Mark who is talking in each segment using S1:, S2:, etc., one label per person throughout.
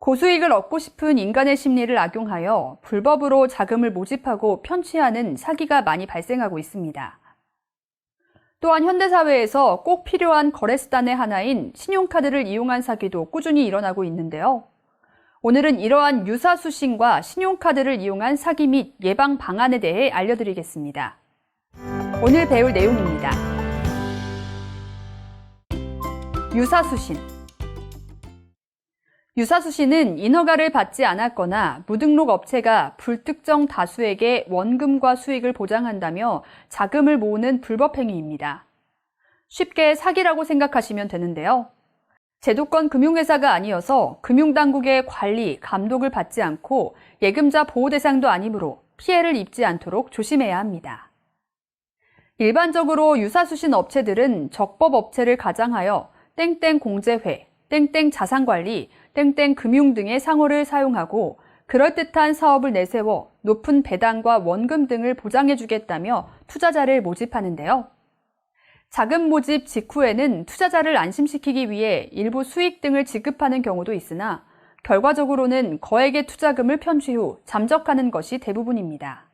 S1: 고수익을 얻고 싶은 인간의 심리를 악용하여 불법으로 자금을 모집하고 편취하는 사기가 많이 발생하고 있습니다. 또한 현대사회에서 꼭 필요한 거래수단의 하나인 신용카드를 이용한 사기도 꾸준히 일어나고 있는데요. 오늘은 이러한 유사수신과 신용카드를 이용한 사기 및 예방 방안에 대해 알려드리겠습니다. 오늘 배울 내용입니다. 유사수신. 유사수신은 인허가를 받지 않았거나 무등록 업체가 불특정 다수에게 원금과 수익을 보장한다며 자금을 모으는 불법 행위입니다. 쉽게 사기라고 생각하시면 되는데요. 제도권 금융회사가 아니어서 금융당국의 관리, 감독을 받지 않고 예금자 보호 대상도 아니므로 피해를 입지 않도록 조심해야 합니다. 일반적으로 유사수신 업체들은 적법 업체를 가장하여 땡땡 공제회, 땡땡 자산관리, 땡땡 금융 등의 상호를 사용하고 그럴듯한 사업을 내세워 높은 배당과 원금 등을 보장해주겠다며 투자자를 모집하는데요. 자금 모집 직후에는 투자자를 안심시키기 위해 일부 수익 등을 지급하는 경우도 있으나 결과적으로는 거액의 투자금을 편취 후 잠적하는 것이 대부분입니다.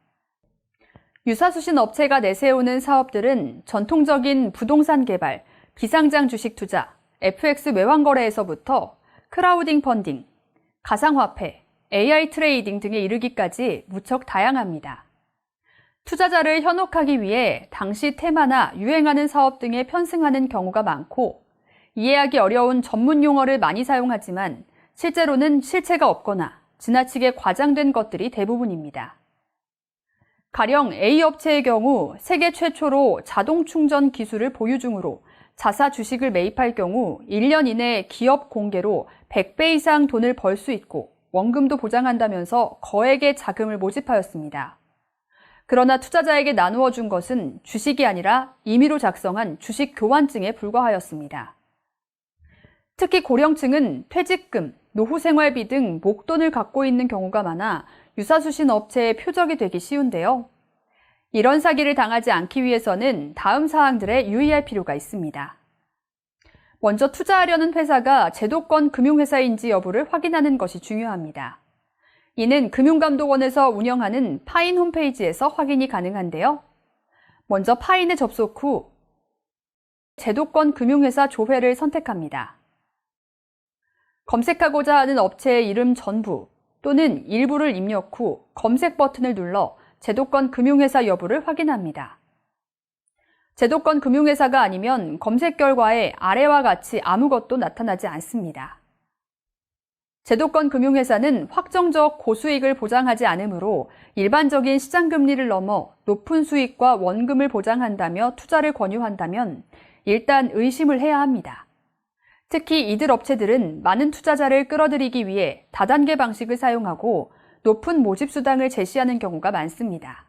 S1: 유사수신 업체가 내세우는 사업들은 전통적인 부동산 개발, 비상장 주식 투자, FX 외환 거래에서부터 크라우딩 펀딩, 가상화폐, AI 트레이딩 등에 이르기까지 무척 다양합니다. 투자자를 현혹하기 위해 당시 테마나 유행하는 사업 등에 편승하는 경우가 많고 이해하기 어려운 전문 용어를 많이 사용하지만 실제로는 실체가 없거나 지나치게 과장된 것들이 대부분입니다. 가령 A 업체의 경우 세계 최초로 자동 충전 기술을 보유 중으로 자사 주식을 매입할 경우 1년 이내 기업 공개로 100배 이상 돈을 벌 수 있고 원금도 보장한다면서 거액의 자금을 모집하였습니다. 그러나 투자자에게 나누어 준 것은 주식이 아니라 임의로 작성한 주식 교환증에 불과하였습니다. 특히 고령층은 퇴직금, 노후 생활비 등 목돈을 갖고 있는 경우가 많아 유사수신 업체의 표적이 되기 쉬운데요. 이런 사기를 당하지 않기 위해서는 다음 사항들에 유의할 필요가 있습니다. 먼저 투자하려는 회사가 제도권 금융회사인지 여부를 확인하는 것이 중요합니다. 이는 금융감독원에서 운영하는 파인 홈페이지에서 확인이 가능한데요. 먼저 파인에 접속 후 제도권 금융회사 조회를 선택합니다. 검색하고자 하는 업체의 이름 전부 또는 일부를 입력 후 검색 버튼을 눌러 제도권 금융회사 여부를 확인합니다. 제도권 금융회사가 아니면 검색 결과에 아래와 같이 아무것도 나타나지 않습니다. 제도권 금융회사는 확정적 고수익을 보장하지 않으므로 일반적인 시장금리를 넘어 높은 수익과 원금을 보장한다며 투자를 권유한다면 일단 의심을 해야 합니다. 특히 이들 업체들은 많은 투자자를 끌어들이기 위해 다단계 방식을 사용하고 높은 모집 수당을 제시하는 경우가 많습니다.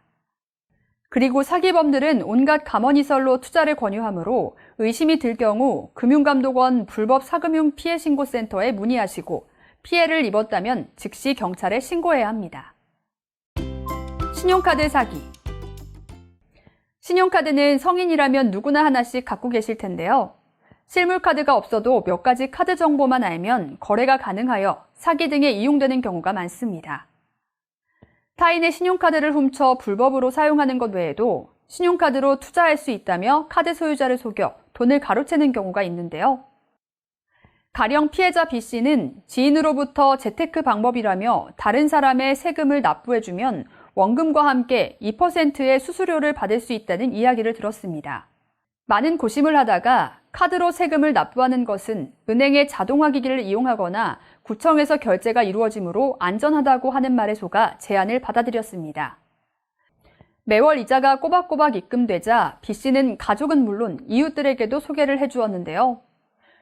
S1: 그리고 사기범들은 온갖 감언이설로 투자를 권유하므로 의심이 들 경우 금융감독원 불법 사금융 피해 신고센터에 문의하시고 피해를 입었다면 즉시 경찰에 신고해야 합니다. 신용카드 사기. 신용카드는 성인이라면 누구나 하나씩 갖고 계실 텐데요. 실물카드가 없어도 몇 가지 카드 정보만 알면 거래가 가능하여 사기 등에 이용되는 경우가 많습니다. 타인의 신용카드를 훔쳐 불법으로 사용하는 것 외에도 신용카드로 투자할 수 있다며 카드 소유자를 속여 돈을 가로채는 경우가 있는데요. 가령 피해자 B씨는 지인으로부터 재테크 방법이라며 다른 사람의 세금을 납부해주면 원금과 함께 2%의 수수료를 받을 수 있다는 이야기를 들었습니다. 많은 고심을 하다가 카드로 세금을 납부하는 것은 은행의 자동화 기기를 이용하거나 구청에서 결제가 이루어지므로 안전하다고 하는 말에 속아 제안을 받아들였습니다. 매월 이자가 꼬박꼬박 입금되자 B씨는 가족은 물론 이웃들에게도 소개를 해주었는데요.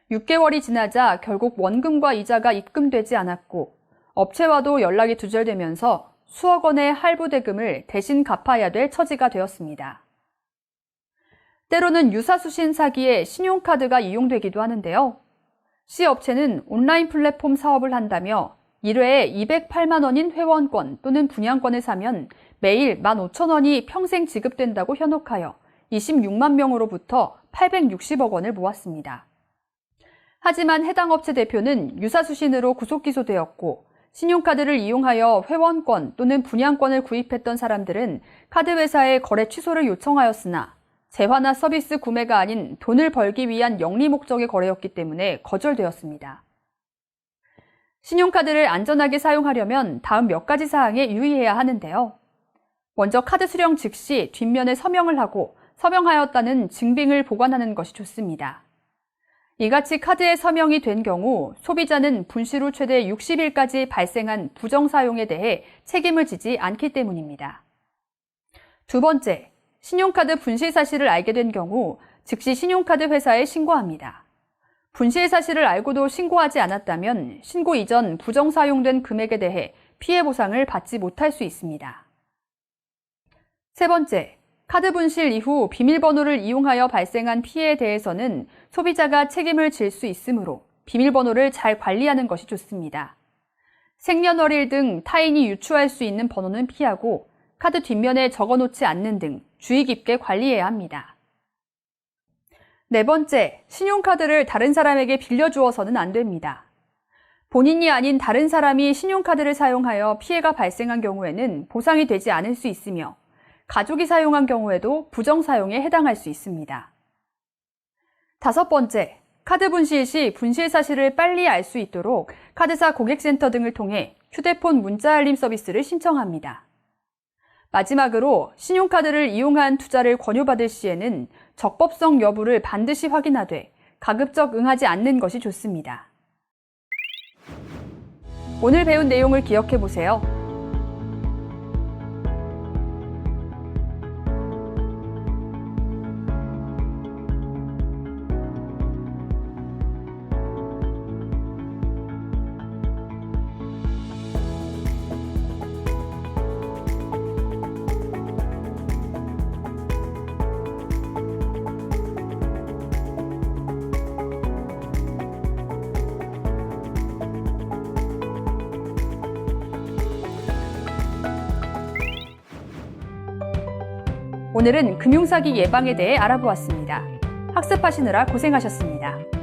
S1: 6개월이 지나자 결국 원금과 이자가 입금되지 않았고 업체와도 연락이 두절되면서 수억 원의 할부 대금을 대신 갚아야 될 처지가 되었습니다. 때로는 유사수신 사기에 신용카드가 이용되기도 하는데요. C 업체는 온라인 플랫폼 사업을 한다며 1회에 208만 원인 회원권 또는 분양권을 사면 매일 15,000원이 평생 지급된다고 현혹하여 26만 명으로부터 860억 원을 모았습니다. 하지만 해당 업체 대표는 유사수신으로 구속 기소되었고 신용카드를 이용하여 회원권 또는 분양권을 구입했던 사람들은 카드 회사에 거래 취소를 요청하였으나 재화나 서비스 구매가 아닌 돈을 벌기 위한 영리 목적의 거래였기 때문에 거절되었습니다. 신용카드를 안전하게 사용하려면 다음 몇 가지 사항에 유의해야 하는데요. 먼저 카드 수령 즉시 뒷면에 서명을 하고 서명하였다는 증빙을 보관하는 것이 좋습니다. 이같이 카드에 서명이 된 경우 소비자는 분실 후 최대 60일까지 발생한 부정 사용에 대해 책임을 지지 않기 때문입니다. 두 번째, 신용카드 분실 사실을 알게 된 경우 즉시 신용카드 회사에 신고합니다. 분실 사실을 알고도 신고하지 않았다면 신고 이전 부정 사용된 금액에 대해 피해 보상을 받지 못할 수 있습니다. 세 번째, 카드 분실 이후 비밀번호를 이용하여 발생한 피해에 대해서는 소비자가 책임을 질 수 있으므로 비밀번호를 잘 관리하는 것이 좋습니다. 생년월일 등 타인이 유추할 수 있는 번호는 피하고 카드 뒷면에 적어 놓지 않는 등 주의 깊게 관리해야 합니다. 네 번째, 신용카드를 다른 사람에게 빌려주어서는 안 됩니다. 본인이 아닌 다른 사람이 신용카드를 사용하여 피해가 발생한 경우에는 보상이 되지 않을 수 있으며 가족이 사용한 경우에도 부정 사용에 해당할 수 있습니다. 다섯 번째, 카드 분실 시 분실 사실을 빨리 알 수 있도록 카드사 고객센터 등을 통해 휴대폰 문자 알림 서비스를 신청합니다. 마지막으로 신용카드를 이용한 투자를 권유받을 시에는 적법성 여부를 반드시 확인하되 가급적 응하지 않는 것이 좋습니다. 오늘 배운 내용을 기억해 보세요. 오늘은 금융사기 예방에 대해 알아보았습니다. 학습하시느라 고생하셨습니다.